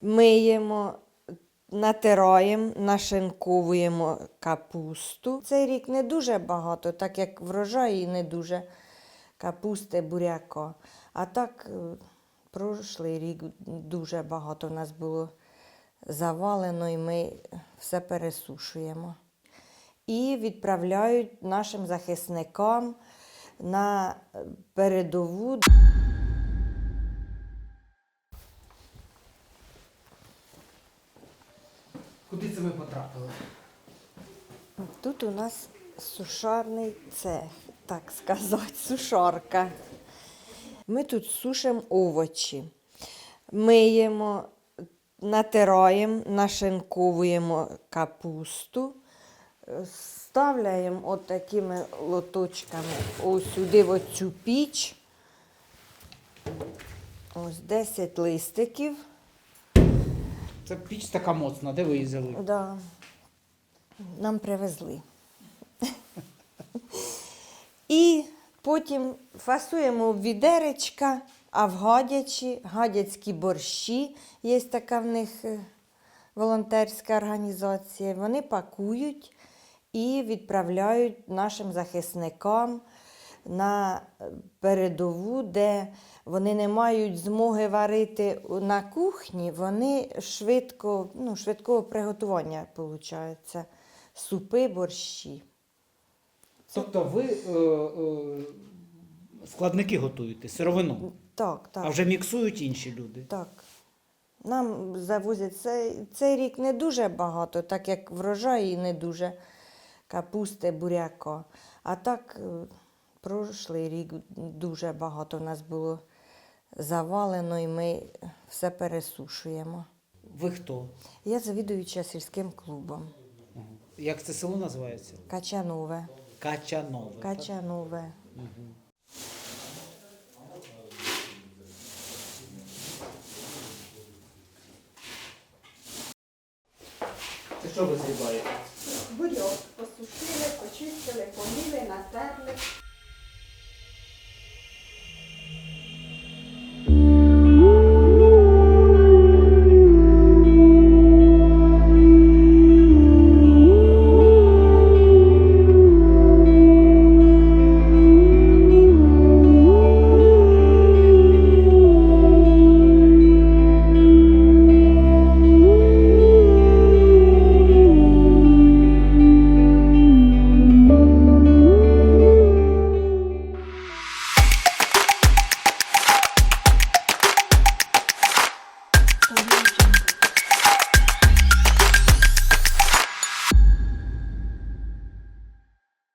Миємо, натираємо, нашинковуємо капусту. Цей рік не дуже багато, так як врожай не дуже капусти, буряка. А так, е, прошлий рік дуже багато в нас було завалено, і ми все пересушуємо. І відправляють нашим захисникам на е, передову. Куди це ми потрапили? Тут у нас сушарний цех, так сказати, сушарка. Ми тут сушимо овочі, миємо, натираємо, нашинковуємо капусту, ставляємо от лоточками ось сюди в оцю піч. Ось 10 листиків. Це піч така моцна, де ви взяли? Да. Нам привезли. І потім фасуємо в відеречка, а в гадячі, гадяцькі борщі, є така в них е, волонтерська організація. Вони пакують і відправляють нашим захисникам на е, передову, де вони не мають змоги варити на кухні, вони швидко, ну, швидкого приготування виходить. Супи, борщі. Тобто ви е, е, складники готуєте, сировину, Так, так. а вже міксують інші люди. Так. Нам завозять цей, цей рік не дуже багато, так як врожай і не дуже капусти, буряка. А так, е, прошлий рік дуже багато в нас було завалено, і ми все пересушуємо. Ви хто? Я завідуюча сільським клубом. Як це село називається? Качанове. Качанове. Качанове. Це що ви зрібаєте? Бурьок посушили, почистили, поміли, натерли.